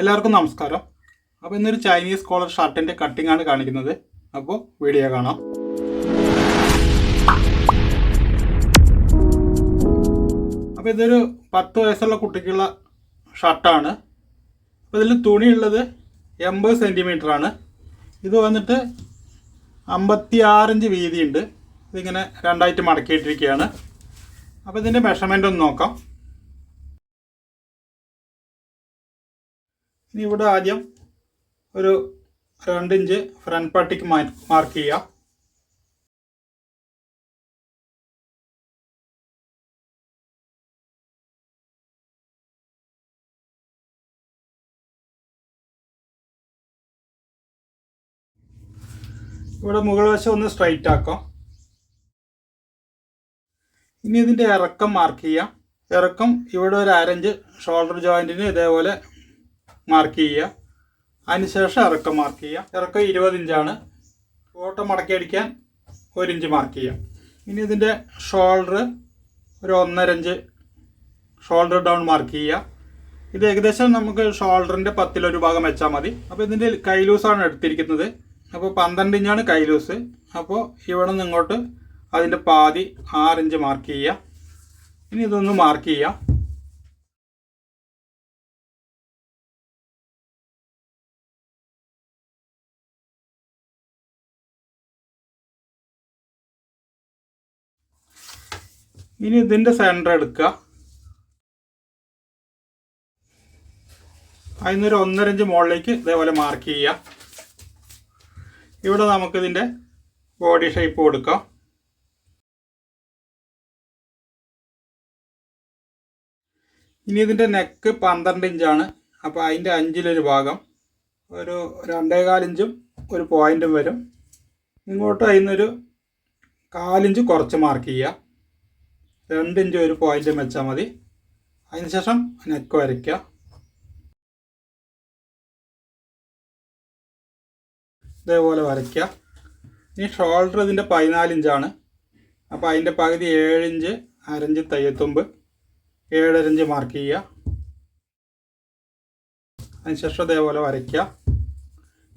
എല്ലാവർക്കും നമസ്കാരം. അപ്പോൾ ഇന്നൊരു ചൈനീസ് കോളർ ഷർട്ടിന്റെ കട്ടിംഗ് ആണ് കാണിക്കുന്നത്. അപ്പോൾ വീഡിയോ കാണാം. അപ്പോൾ ഇതൊരു പത്ത് വയസ്സുള്ള കുട്ടിക്കുള്ള ഷർട്ടാണ് അപ്പോൾ ഇതിൽ തുണിയുള്ളത് എൺപത് സെന്റിമീറ്റർ ആണ്. ഇത് വന്നിട്ട് അമ്പത്തി ആറിഞ്ച് വീതിയുണ്ട്. ഇതിങ്ങനെ രണ്ടായിട്ട് മടക്കിയിട്ടിരിക്കുകയാണ്. അപ്പോൾ ഇതിന്റെ മെഷർമെന്റ് ഒന്ന് നോക്കാം. ഇനി ഇവിടെ ആദ്യം ഒരു രണ്ട് ഇഞ്ച് ഫ്രണ്ട് പാർട്ടിക്ക് മാർക്ക് ചെയ്യാം. ഇവിടെ മുകൾ വശം ഒന്ന് സ്ട്രൈറ്റ് ആക്കാം. ഇനി ഇതിന്റെ ഇറക്കം മാർക്ക് ചെയ്യാം. ഇറക്കം ഇവിടെ ഒരു അരഞ്ച് ഷോൾഡർ ജോയിന്റിന് ഇതേപോലെ മാർക്ക് ചെയ്യുക. അതിനുശേഷം ഇറക്കം മാർക്ക് ചെയ്യുക. ഇറക്കം ഇരുപത് ഇഞ്ചാണ്. ഓട്ടം മടക്കി അടിക്കാൻ ഒരു ഇഞ്ച് മാർക്ക് ചെയ്യാം ഇനി ഇതിന്റെ ഷോൾഡർ ഒരു ഒന്നര ഇഞ്ച് ഷോൾഡർ ഡൗൺ മാർക്ക് ചെയ്യുക. ഇത് ഏകദേശം നമുക്ക് ഷോൾഡറിന്റെ പത്തിലൊരു ഭാഗം വെച്ചാൽ മതി. അപ്പോൾ ഇതിന്റെ കൈലൂസാണ് എടുത്തിരിക്കുന്നത്. അപ്പോൾ പന്ത്രണ്ട് ഇഞ്ചാണ് കൈലൂസ് അപ്പോൾ ഇവിടെ നിന്ന് ഇങ്ങോട്ട് അതിന്റെ പാതി ആറിഞ്ച് മാർക്ക് ചെയ്യുക. ഇനി ഇതൊന്ന് മാർക്ക് ചെയ്യാം ഇനി ഇതിന്റെ സെന്റർ എടുക്കുക അതിനൊരു ഒന്നരഞ്ച് മുകളിലേക്ക് ഇതേപോലെ മാർക്ക് ചെയ്യുക. ഇവിടെ നമുക്കിതിന്റെ ബോഡി ഷേപ്പ് കൊടുക്കാം. ഇനി ഇതിന്റെ നെക്ക് പന്ത്രണ്ട് ഇഞ്ചാണ് അപ്പോൾ അതിന്റെ അഞ്ചിലൊരു ഭാഗം ഒരു രണ്ടേകാൽ ഇഞ്ചും ഒരു പോയിന്റും വരും. ഇങ്ങോട്ട് അതിൽ നിന്നൊരു കാലിഞ്ച് കുറച്ച് മാർക്ക് ചെയ്യുക. രണ്ട് ഇഞ്ച് ഒരു പോയിന്റും വെച്ചാൽ മതി. അതിനുശേഷം നെക്ക് വരയ്ക്കുക. ഇതേപോലെ വരയ്ക്കുക. ഈ ഷോൾഡർ ഇതിന്റെ പതിനാല് ഇഞ്ചാണ് അപ്പോൾ അതിന്റെ പകുതി ഏഴ് ഇഞ്ച് അരഞ്ച് തയ്യത്തുമ്പ് ഏഴരഞ്ച് മാർക്ക് ചെയ്യുക. അതിനുശേഷം ഇതേപോലെ വരയ്ക്കുക.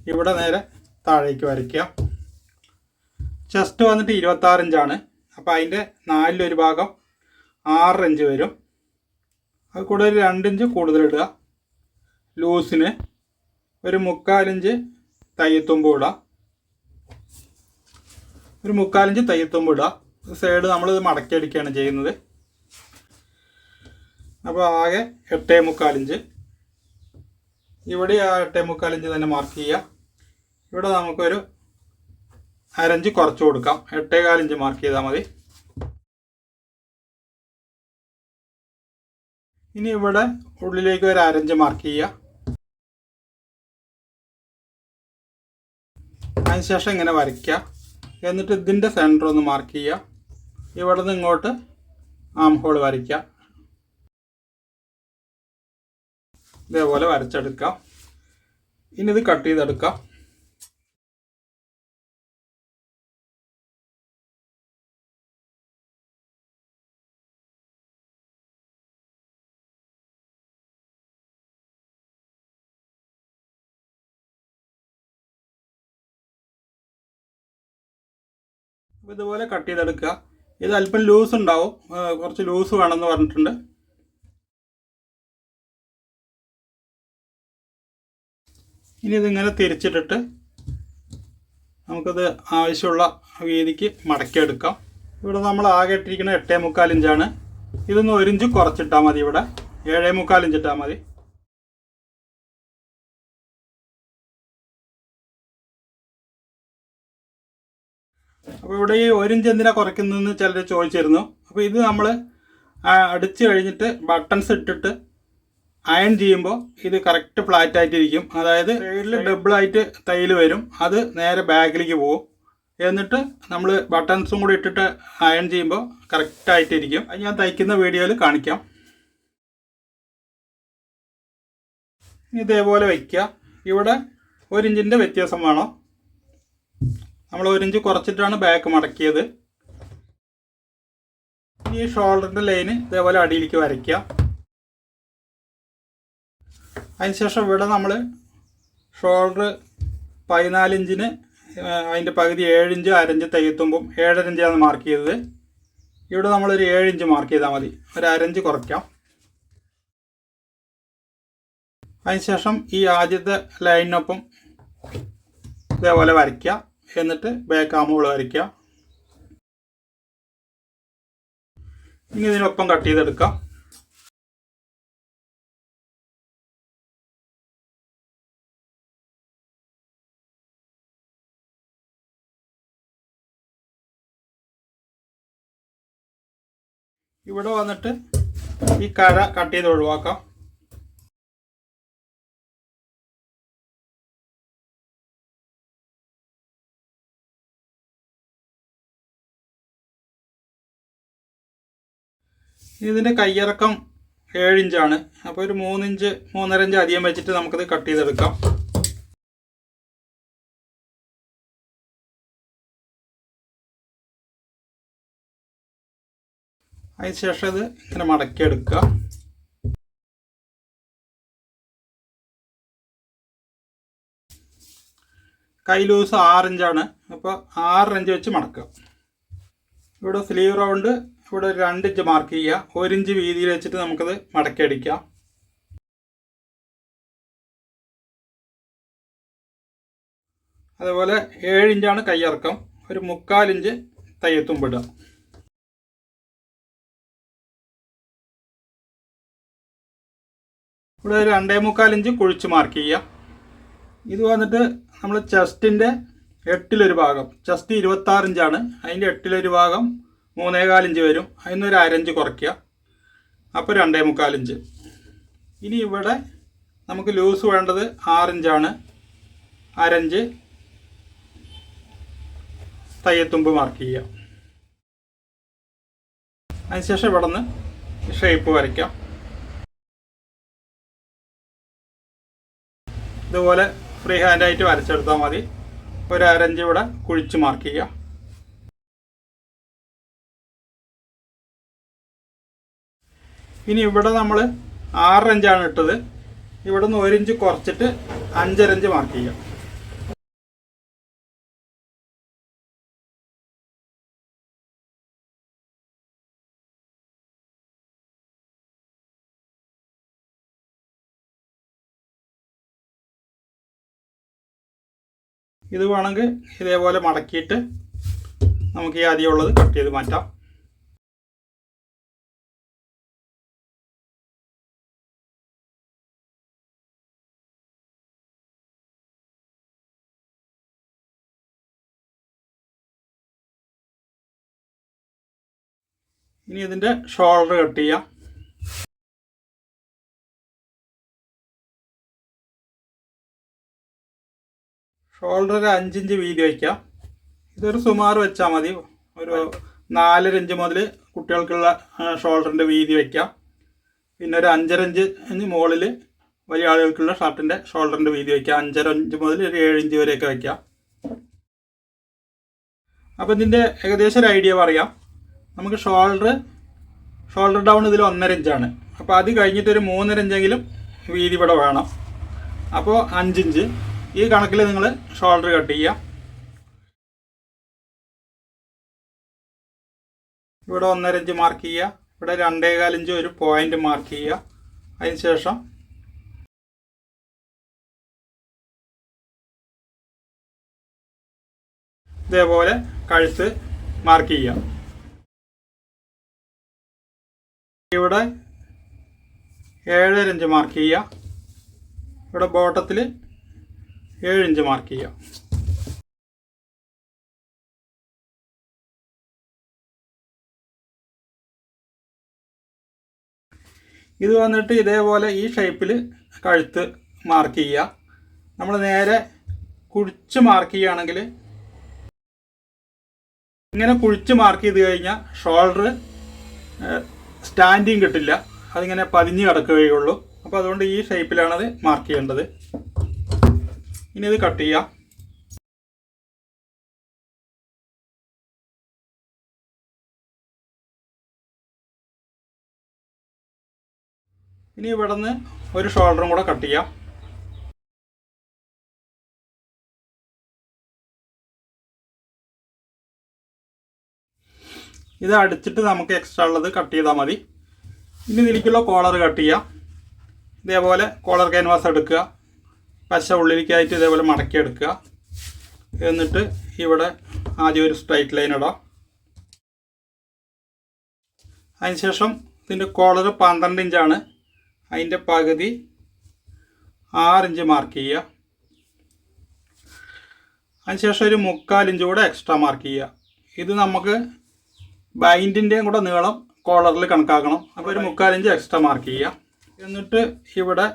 ഇവിടെ നേരെ താഴേക്ക് വരയ്ക്കുക. ചെസ്റ്റ് വന്നിട്ട് ഇരുപത്താറ് ഇഞ്ചാണ് അപ്പോൾ അതിന്റെ നാലിലൊരു ഭാഗം ആറ് ഇഞ്ച് വരും. അത് കൂടെ ഒരു ഇഞ്ച് കൂടുതലിടുക ലൂസിന് ഒരു മുക്കാലിഞ്ച് തയ്യത്തുമ്പ് ഇടുക. ഒരു മുക്കാലിഞ്ച് തയ്യത്തുമ്പ് ഇടുക. സൈഡ് നമ്മളിത് മടക്കിയടിക്കുകയാണ് ചെയ്യുന്നത്. അപ്പോൾ ആകെ എട്ടേ മുക്കാലിഞ്ച് ഇവിടെ ആ എട്ടേ മുക്കാലിഞ്ച് തന്നെ മാർക്ക് ചെയ്യുക. ഇവിടെ നമുക്കൊരു അരഞ്ച് കുറച്ച് കൊടുക്കാം. എട്ടേ കാലിഞ്ച് മാർക്ക് ചെയ്താൽ മതി. ഇനി ഇവിടെ ഉള്ളിലേക്ക് ഒരു അരഞ്ച് മാർക്ക് ചെയ്യുക. അതിനുശേഷം ഇങ്ങനെ വരയ്ക്കുക. എന്നിട്ട് ഇതിന്റെ സെന്റർ ഒന്ന് മാർക്ക് ചെയ്യുക. ഇവിടെ നിന്ന് ഇങ്ങോട്ട് ആം ഹോൾ വരയ്ക്കുക. ഇതേപോലെ വരച്ചെടുക്കാം ഇനി ഇത് കട്ട് ചെയ്തെടുക്കാം അപ്പോൾ ഇതുപോലെ കട്ട് ചെയ്തെടുക്കുക. ഇത് അല്പം ലൂസ് ഉണ്ടാവും. കുറച്ച് ലൂസ് വേണമെന്ന് പറഞ്ഞിട്ടുണ്ട്. ഇനി ഇതിങ്ങനെ തിരിച്ചിട്ടിട്ട് നമുക്കത് ആവശ്യമുള്ള വീതിക്ക് മടക്കിയെടുക്കാം. ഇവിടെ നമ്മൾ ആകെ ഇട്ടിരിക്കുന്നത് എട്ടേ മുക്കാൽ ഇഞ്ചാണ്. ഇതൊന്ന് ഒരു ഇഞ്ച് കുറച്ചിട്ടാൽ മതി ഇവിടെ. ഏഴേ മുക്കാൽ ഇഞ്ച് ഇട്ടാൽ മതി. അപ്പോൾ ഇവിടെ ഈ ഒരു ഇഞ്ച് എന്തിനാണ് കുറയ്ക്കുന്നതെന്ന് ചിലർ ചോദിച്ചിരുന്നു. അപ്പോൾ ഇത് നമ്മൾ അടിച്ച് കഴിഞ്ഞിട്ട് ബട്ടൺസ് ഇട്ടിട്ട് അയൺ ചെയ്യുമ്പോൾ ഇത് കറക്റ്റ് ഫ്ലാറ്റ് ആയിട്ടിരിക്കും. അതായത് സൈഡിൽ ഡബിളായിട്ട് തയ്യൽ വരും. അത് നേരെ ബാഗിലേക്ക് പോകും. എന്നിട്ട് നമ്മൾ ബട്ടൺസും കൂടി ഇട്ടിട്ട് അയൺ ചെയ്യുമ്പോൾ കറക്റ്റായിട്ടിരിക്കും അത് ഞാൻ തയ്ക്കുന്ന വീഡിയോയിൽ കാണിക്കാം. ഇതേപോലെ വയ്ക്കുക ഇവിടെ ഒരു ഇഞ്ചിന്റെ വ്യത്യാസം വേണം. നമ്മൾ ഒരു ഇഞ്ച് കുറച്ചിട്ടാണ് ബാക്ക് മടക്കിയത്. ഈ ഷോൾഡറിന്റെ ലൈന് ഇതേപോലെ അടിയിലേക്ക് വരയ്ക്കുക. അതിനുശേഷം ഇവിടെ നമ്മൾ ഷോൾഡർ പതിനാലിഞ്ചിന് അതിന്റെ പകുതി ഏഴിഞ്ച് അരഞ്ച് തയ്യത്തുമ്പം ഏഴരഞ്ചാണ് മാർക്ക് ചെയ്തത്. ഇവിടെ നമ്മളൊരു ഏഴിഞ്ച് മാർക്ക് ചെയ്താൽ മതി. ഒരു അരഞ്ച് കുറയ്ക്കാം. അതിനുശേഷം ഈ ആദ്യത്തെ ലൈനിനൊപ്പം ഇതേപോലെ വരയ്ക്കുക. എന്നിട്ട് ബാക്ക് ആമുകൾ വരയ്ക്കുക. ഇനി ഇതിനൊപ്പം കട്ട് ചെയ്തെടുക്കാം ഇവിടെ വന്നിട്ട് ഈ കര കട്ട് ചെയ്ത് ഒഴിവാക്കാം. ഇതിന്റെ കയ്യിറക്കം ഏഴ് ഇഞ്ചാണ് അപ്പോൾ ഒരു മൂന്നിഞ്ച് മൂന്നര ഇഞ്ച് അധികം വെച്ചിട്ട് നമുക്കത് കട്ട് ചെയ്തെടുക്കാം. അതിന് ശേഷം ഇത് ഇങ്ങനെ മടക്കിയെടുക്കുക. കൈ ലൂസ് ആറ് ഇഞ്ചാണ് അപ്പോൾ ആറ് ഇഞ്ച് വെച്ച് മടക്കുക. ഇവിടെ സ്ലീവ് റൗണ്ട് ഇവിടെ ഒരു രണ്ട് ഇഞ്ച് മാർക്ക് ചെയ്യുക. ഒരു ഇഞ്ച് വീതിയിൽ വെച്ചിട്ട് നമുക്കത് മടക്കി അടിക്കാം. അതുപോലെ ഏഴ് ഇഞ്ചാണ് കയ്യിറക്കം ഒരു മുക്കാൽ ഇഞ്ച് തയ്യത്തുമ്പിടുക ഇവിടെ ഒരു രണ്ടേ മുക്കാൽ ഇഞ്ച് കുഴിച്ച് മാർക്ക് ചെയ്യുക. ഇത് വന്നിട്ട് നമ്മൾ ചെസ്റ്റിന്റെ എട്ടിലൊരു ഭാഗം. ചെസ്റ്റ് ഇരുപത്താറ് ഇഞ്ചാണ്. അതിന്റെ എട്ടിലൊരു ഭാഗം മൂന്നേകാൽ ഇഞ്ച് വരും. അതിനൊരു അരഞ്ച് കുറയ്ക്കുക. അപ്പോൾ രണ്ടേ മുക്കാൽ ഇഞ്ച് ഇനി ഇവിടെ നമുക്ക് ലൂസ് വേണ്ടത് ആറിഞ്ചാണ്. അരഞ്ച് തയ്യത്തുമ്പ് മാർക്ക് ചെയ്യുക. അതിനുശേഷം ഇവിടെ നിന്ന് ഷേപ്പ് വരയ്ക്കാം. ഇതുപോലെ ഫ്രീ ഹാൻഡായിട്ട് വരച്ചെടുത്താൽ മതി. ഒരു അരഞ്ച് ഇവിടെ കുഴിച്ച് മാർക്ക് ചെയ്യുക. ഇനി ഇവിടെ നമ്മൾ ആറഞ്ചാണ് ഇട്ടത്. ഇവിടെ നിന്ന് ഒരു ഇഞ്ച് കുറച്ചിട്ട് അഞ്ചരഞ്ച് മാർക്ക് ചെയ്യാം. ഇത് വേണമെങ്കിൽ ഇതേപോലെ മടക്കിയിട്ട് നമുക്ക് ഈ ആദ്യമുള്ളത് കട്ട് ചെയ്ത് മാറ്റാം. ഇനി ഇതിന്റെ ഷോൾഡർ കട്ട് ചെയ്യാം. ഷോൾഡർ ഒരു അഞ്ചിഞ്ച് വീതി വയ്ക്കാം. ഇതൊരു സുമാർ വെച്ചാൽ മതി. ഒരു നാലര ഇഞ്ച് മുതൽ കുട്ടികൾക്കുള്ള ഷോൾഡറിന്റെ വീതി വയ്ക്കാം. പിന്നെ ഒരു അഞ്ചര ഇഞ്ച് മുകളിൽ വലിയ ആളുകൾക്കുള്ള ഷർട്ടിന്റെ ഷോൾഡറിന്റെ വീതി വയ്ക്കാം. അഞ്ചര ഇഞ്ച് മുതൽ ഒരു ഏഴ് ഇഞ്ച് വരെയൊക്കെ വയ്ക്കാം. അപ്പോൾ ഇതിന്റെ ഏകദേശം ഒരു ഐഡിയ പറയാം. നമുക്ക് ഷോൾഡർ ഷോൾഡർ ഡൗൺ ഇതിൽ ഒന്നര ഇഞ്ചാണ് അപ്പോൾ അത് കഴിഞ്ഞിട്ട് ഒരു മൂന്നര ഇഞ്ചെങ്കിലും വീതി ഇവിടെ വേണം. അപ്പോൾ അഞ്ചിഞ്ച് ഈ കണക്കിൽ നിങ്ങൾ ഷോൾഡർ കട്ട് ചെയ്യുക. ഇവിടെ ഒന്നര ഇഞ്ച് മാർക്ക് ചെയ്യുക. ഇവിടെ രണ്ടേകാൽ ഇഞ്ച് ഒരു പോയിന്റ് മാർക്ക് ചെയ്യുക. അതിന് ശേഷം ഇതേപോലെ കഴുത്ത് മാർക്ക് ചെയ്യുക. ഇവിടെ ഏഴര ഇഞ്ച് മാർക്ക് ചെയ്യുക. ഇവിടെ ബോട്ടത്തിൽ ഏഴ് ഇഞ്ച് മാർക്ക് ചെയ്യാം ഇത് വന്നിട്ട് ഇതേപോലെ ഈ ഷേപ്പിൽ കഴുത്ത് മാർക്ക് ചെയ്യുക. നമ്മൾ നേരെ കുഴിച്ച് മാർക്ക് ചെയ്യുകയാണെങ്കിൽ ഇങ്ങനെ കുഴിച്ച് മാർക്ക് ചെയ്ത് കഴിഞ്ഞാൽ ഷോൾഡർ സ്റ്റാൻഡിങ് കിട്ടില്ല. അതിങ്ങനെ പതിഞ്ഞ് കിടക്കുകയുള്ളൂ അപ്പോൾ അതുകൊണ്ട് ഈ ഷേപ്പിലാണത് മാർക്ക് ചെയ്യേണ്ടത്. ഇനി ഇത് കട്ട് ചെയ്യാം. ഇനി ഇവിടെ നിന്ന് ഒരു ഷോൾഡറും കൂടെ കട്ട് ചെയ്യാം. ഇത് അടിച്ചിട്ട് നമുക്ക് എക്സ്ട്രാ ഉള്ളത് കട്ട് ചെയ്താൽ മതി. ഇനി ഇതിലേക്കുള്ള കോളർ കട്ട് ചെയ്യാം. ഇതേപോലെ കോളർ ക്യാൻവാസ് എടുക്കുക. പശ ഉള്ളിലേക്കായിട്ട് ഇതേപോലെ മടക്കി എടുക്കുക. എന്നിട്ട് ഇവിടെ ആദ്യം ഒരു സ്ട്രൈറ്റ് ലൈൻ ഇടാം. അതിനുശേഷം ഇതിന്റെ കോളർ പന്ത്രണ്ട് ഇഞ്ചാണ് അതിന്റെ പകുതി ആറിഞ്ച് മാർക്ക് ചെയ്യുക. അതിനുശേഷം ഒരു മുക്കാൽ ഇഞ്ച് കൂടെ എക്സ്ട്രാ മാർക്ക് ചെയ്യുക. ഇത് നമുക്ക് ബൈൻഡിന്റെയും കൂടെ നീളം കോളറിൽ കണക്കാക്കണം. അപ്പോൾ ഒരു മുക്കാൽ ഇഞ്ച് എക്സ്ട്രാ മാർക്ക് ചെയ്യാം. എന്നിട്ട് ഇവിടെ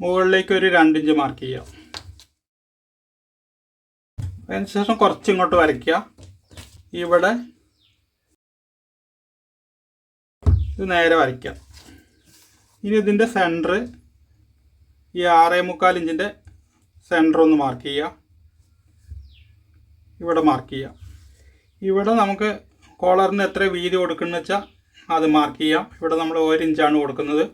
മുകളിലേക്ക് ഒരു രണ്ടിഞ്ച് മാർക്ക് ചെയ്യാം. അതിനുശേഷം കുറച്ച് ഇങ്ങോട്ട് വരയ്ക്കുക. ഇവിടെ ഇത് നേരെ വരയ്ക്കാം. ഇനി ഇതിന്റെ സെന്റർ ഈ ആറേ മുക്കാൽ ഇഞ്ചിന്റെ സെന്റർ ഒന്ന് മാർക്ക് ചെയ്യുക. ഇവിടെ മാർക്ക് ചെയ്യുക. ഇവിടെ നമുക്ക് കോളറിന് എത്ര വീതി കൊടുക്കുന്നത് വെച്ചാൽ അത് മാർക്ക് ചെയ്യാം. ഇവിടെ നമ്മൾ ഒരു ഇഞ്ചാണ് കൊടുക്കുന്നത്.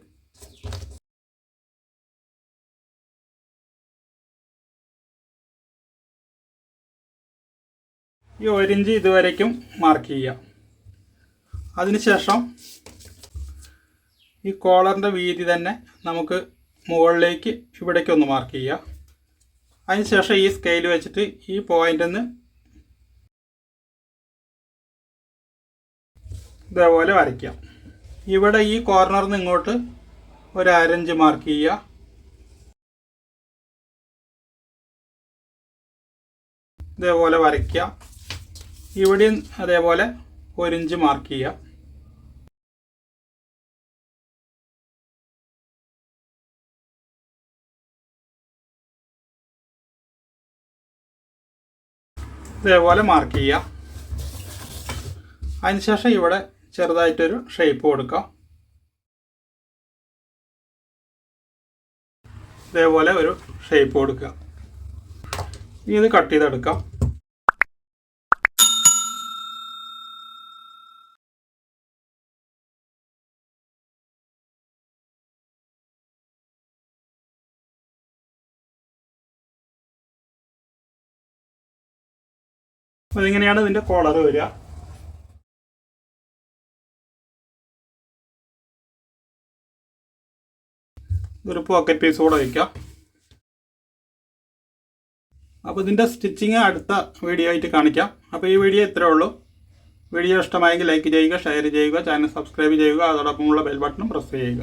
ഈ ഒരിഞ്ച് ഇതുവരേക്കും മാർക്ക് ചെയ്യാം. അതിനുശേഷം ഈ കോളറിന്റെ വീതി തന്നെ നമുക്ക് മുകളിലേക്ക് ഇവിടേക്കൊന്ന് മാർക്ക് ചെയ്യാം. അതിനുശേഷം ഈ സ്കെയിൽ വെച്ചിട്ട് ഈ പോയിന്റിൽ നിന്ന് ഇതേപോലെ വരയ്ക്കാം. ഇവിടെ ഈ കോർണറിൽ നിന്ന് ഇങ്ങോട്ട് ഒരു അരഞ്ച് മാർക്ക് ചെയ്യുക. ഇതേപോലെ വരയ്ക്കുക. ഇവിടെയും അതേപോലെ ഒരു ഇഞ്ച് മാർക്ക് ചെയ്യുക. ഇതേപോലെ മാർക്ക് ചെയ്യുക. അതിനുശേഷം ഇവിടെ ചെറുതായിട്ടൊരു ഷേപ്പ് കൊടുക്കാം. ഇതേപോലെ ഒരു ഷേപ്പ് കൊടുക്കുക. ഇനി ഇത് കട്ട് ചെയ്തെടുക്കാം. അപ്പോൾ ഇതിങ്ങനെയാണ് ഇതിന്റെ കോളർ വരിക. ഒരു പോക്കറ്റ് പീസ് കൂടെ വയ്ക്കാം അപ്പോൾ ഇതിന്റെ സ്റ്റിച്ചിങ് അടുത്ത വീഡിയോ ആയിട്ട് കാണിക്കാം. അപ്പോൾ ഈ വീഡിയോ ഇത്രേ ഉള്ളൂ. വീഡിയോ ഇഷ്ടമായെങ്കിൽ ലൈക്ക് ചെയ്യുക ഷെയർ ചെയ്യുക ചാനൽ സബ്സ്ക്രൈബ് ചെയ്യുക. അതോടൊപ്പമുള്ള ബെൽ ബട്ടണും പ്രസ് ചെയ്യുക.